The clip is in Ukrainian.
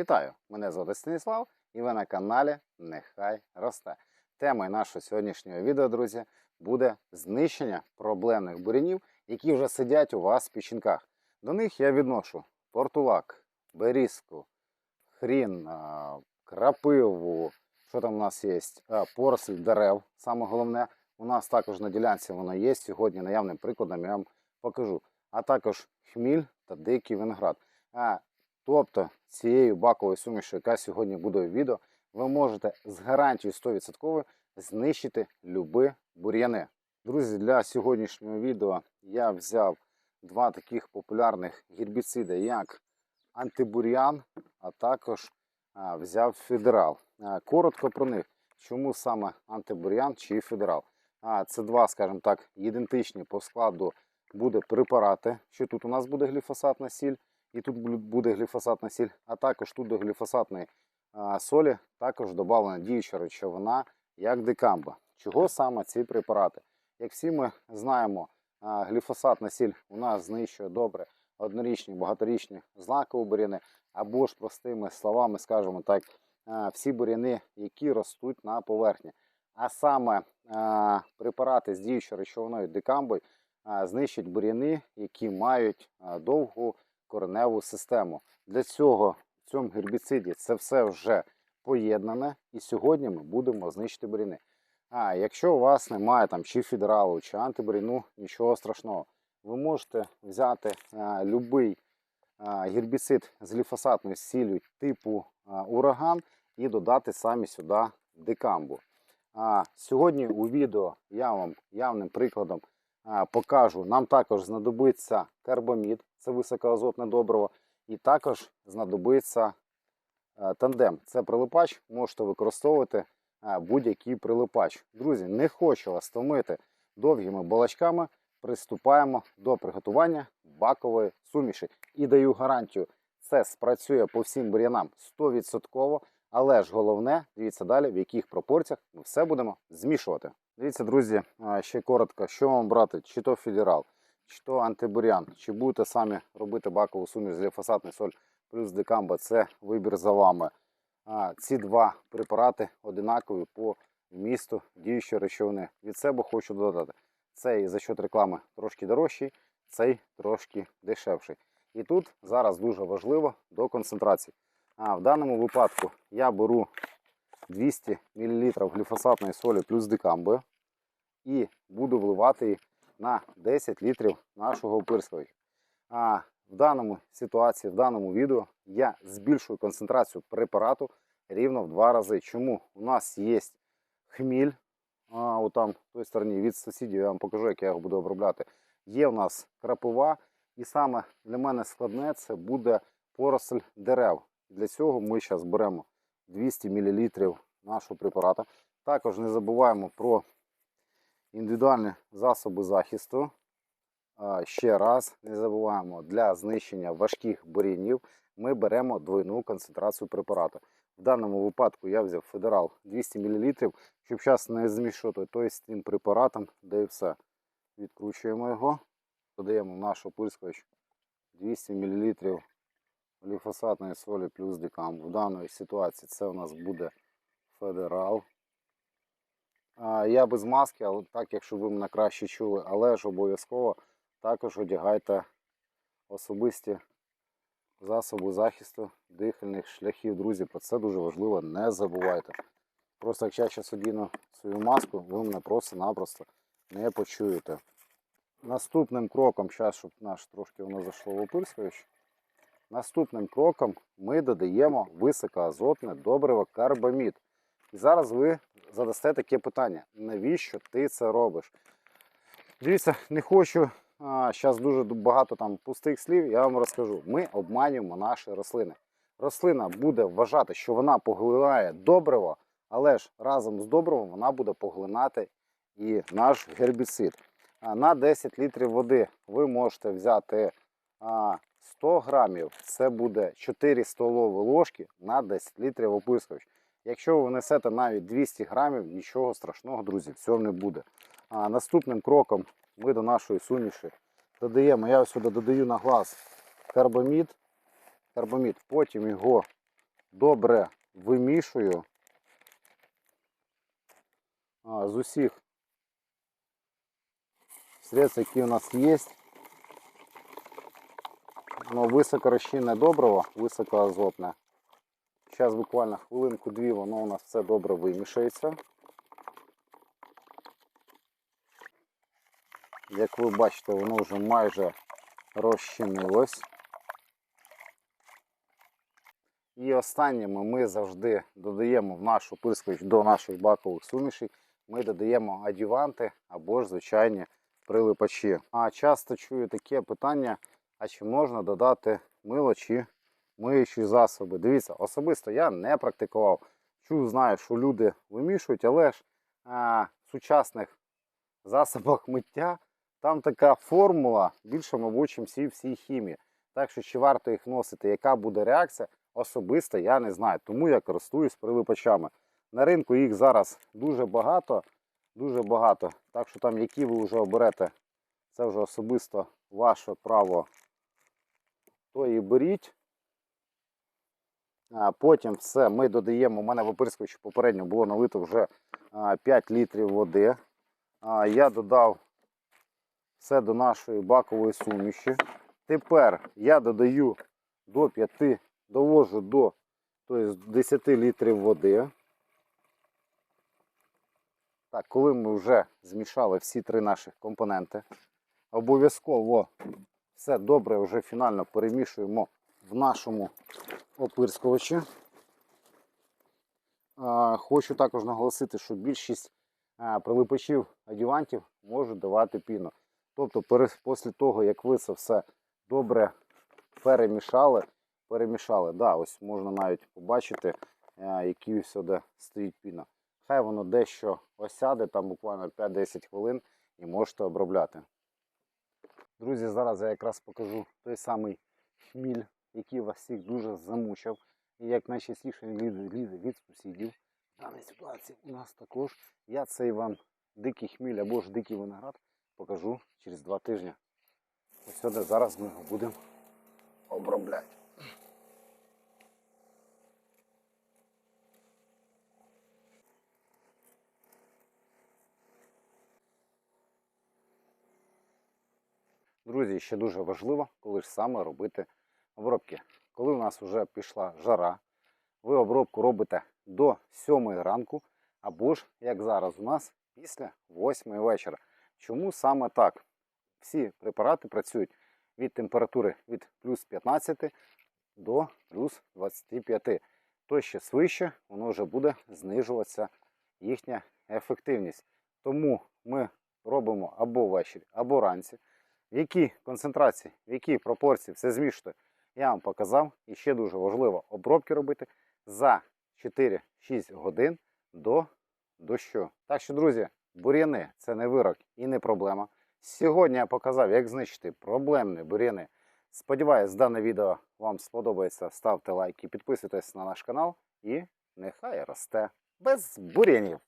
Вітаю! Мене звати Станіслав і ви на каналі Нехай Росте. Темою нашого сьогоднішнього відео, друзі, буде знищення проблемних бурянів, які вже сидять у вас в печінках. До них я відношу портулак, берізку, хрін, крапиву. Що там у нас є? Поросль дерев, саме головне. У нас також на ділянці воно є. Сьогодні наявним прикладом я вам покажу. А також хміль та дикий виноград. Тобто цією баковою сумішю, яка сьогодні буде в відео, ви можете з гарантією 100% знищити люби бур'яни. Друзі, для сьогоднішнього відео я взяв два таких популярних гербіциди, як антибур'ян, а також взяв федерал. Коротко про них. Чому саме антибур'ян чи федерал? А, це два, скажімо так, ідентичні по складу буде препарати. Що тут у нас буде гліфосатна сіль, і тут буде гліфосатна сіль, а також тут до гліфосатної солі також додана діюча речовина, як дикамба. Чого саме ці препарати? Як всі ми знаємо, гліфосатна сіль у нас знищує добре однорічні, багаторічні злакові буряни, або ж простими словами, скажімо так, всі буряни, які ростуть на поверхні. А саме препарати з діючою речовиною дикамбою а, знищать буряни, які мають довгу кореневу систему. Для цього в цьому гербіциді це все вже поєднане, і сьогодні ми будемо знищити буряни. А якщо у вас немає там чи федералу, чи антибуряну, нічого страшного. Ви можете взяти а, любий а, гербіцид з гліфосатною сіллю типу а, ураган і додати самі сюди дикамбу. А, сьогодні у відео я вам явним прикладом покажу. Нам також знадобиться карбамід, це високоазотне добриво, і також знадобиться тандем. Це прилипач, можете використовувати будь-який прилипач. Друзі, не хочу вас томити довгими балачками. Приступаємо до приготування бакової суміші. І даю гарантію, це спрацює по всім бур'янам 100%. Але ж головне, дивіться далі, в яких пропорціях ми все будемо змішувати. Дивіться, друзі, ще коротко, що вам брати, чи то федерал, чи то антибурян, чи будете самі робити бакову суміш з гліфосатний соль плюс дикамба, це вибір за вами. Ці два препарати одинакові по вмісту діючої речовини. Від себе хочу додати. Цей за счет реклами трошки дорожчий, цей трошки дешевший. І тут зараз дуже важливо до концентрації. А в даному випадку я беру 200 мл гліфосатної солі плюс дикамби і буду вливати на 10 літрів нашого опирскувача. А в даному ситуації, в даному відео я збільшую концентрацію препарату рівно в два рази. Чому? У нас є хміль, а, от там в той стороні від сусідів, я вам покажу, як я його буду обробляти. Є у нас крапива, і саме для мене складне це буде поросль дерев. Для цього ми зараз беремо 200 мл нашого препарату. Також не забуваємо про індивідуальні засоби захисту. Ще раз не забуваємо для знищення важких бур'янів ми беремо двойну концентрацію препарату. В даному випадку я взяв федерал 200 мл, щоб зараз не змішувати той з тим препаратом, де і все. Відкручуємо його, додаємо в наш оприскувач 200 мл гліфосатної солі плюс дикам. В даній ситуації це у нас буде федерал. Я без маски, але так, якщо ви мене краще чули, але ж обов'язково також одягайте особисті засоби захисту дихальних шляхів. Друзі, про це дуже важливо, не забувайте. Просто якщо я зараз одіну свою маску, ви мене просто-напросто не почуєте. Наступним кроком, зараз, щоб наш трошки воно зайшло в опирскувач, наступним кроком ми додаємо високоазотне добриво карбамід. І зараз ви задасте таке питання: навіщо ти це робиш? Дивіться, не хочу зараз дуже багато там пустих слів, я вам розкажу. Ми обманюємо наші рослини. Рослина буде вважати, що вона поглинає добриво, але ж разом з добривом вона буде поглинати і наш гербіцид. А На 10 літрів води ви можете взяти а, 100 грамів, це буде 4 столові ложки на 10 літрів оприскувач. Якщо ви внесете навіть 200 грамів, нічого страшного, друзі, всього не буде. А наступним кроком ми до нашої суміші додаємо, я сюди додаю на глаз карбамід, карбамід, потім його добре вимішую з усіх средств, які у нас є. Воно високорозчинне добриво, високоазотне. Зараз буквально хвилинку-дві воно у нас все добре вимішається. Як ви бачите, воно вже майже розчинилось. І останніми ми завжди додаємо в нашу прискоч до наших бакових сумішей, ми додаємо адюванти або ж звичайні прилипачі. А часто чую таке питання, а чи можна додати мило чи миючі засоби. Дивіться, особисто я не практикував. Чув, знаю, що люди вимішують, але ж а, в сучасних засобах миття там така формула більше, мабуть, чим всі всій хімії. Так що чи варто їх носити, яка буде реакція, особисто я не знаю. Тому я користуюсь прилипачами. На ринку їх зараз дуже багато, дуже багато. Так що там, які ви вже оберете, це вже особисто ваше право, то і беріть. Потім все ми додаємо, у мене в оприскувачі попередньо було налито вже 5 літрів води. Я додав все до нашої бакової суміші. Тепер я додаю до 5, довожу до тобто, 10 літрів води. Так, коли ми вже змішали всі три наших компоненти, обов'язково все добре вже фінально перемішуємо в нашому опирскувачі. Хочу також наголосити, що більшість прилипачів адювантів можуть давати піну. Тобто, після того, як ви це все добре перемішали, перемішали, да, ось можна навіть побачити, а, який сюди стоїть піна. Хай воно дещо осяде, там буквально 5-10 хвилин і можете обробляти. Друзі, зараз я якраз покажу той самий хміль, який вас всіх дуже замучив. І як найчастіше він лізе, від сусідів. В даній ситуації у нас також. Я цей вам дикий хміль або ж дикий виноград покажу через два тижні. Ось сюди зараз ми його будемо обробляти. Друзі, ще дуже важливо, коли ж саме робити обробки. Коли у нас вже пішла жара, ви обробку робите до 7 ранку, або ж, як зараз у нас, після 8 вечора. Чому саме так? Всі препарати працюють від температури від плюс 15 до плюс 25. То ще свище, воно вже буде знижуватися їхня ефективність. Тому ми робимо або ввечері, або вранці. В якій концентрації, в якій пропорції все змішувати, я вам показав. І ще дуже важливо обробки робити за 4-6 годин до дощу. Так що, друзі, бур'яни це не вирок і не проблема. Сьогодні я показав, як знищити проблемні бур'яни. Сподіваюсь, дане відео вам сподобається. Ставте лайки, підписуйтесь на наш канал і нехай росте без бур'янів.